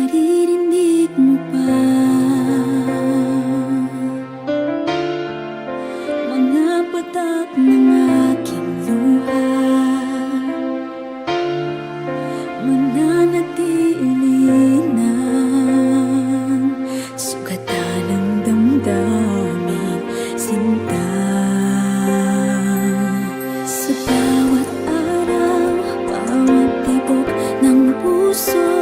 naririnig mo pa. Mga patak ng aking luha. Mananatili ng sugatan ng damdamin Sinta. Sa bawat araw, bawat tibok ng puso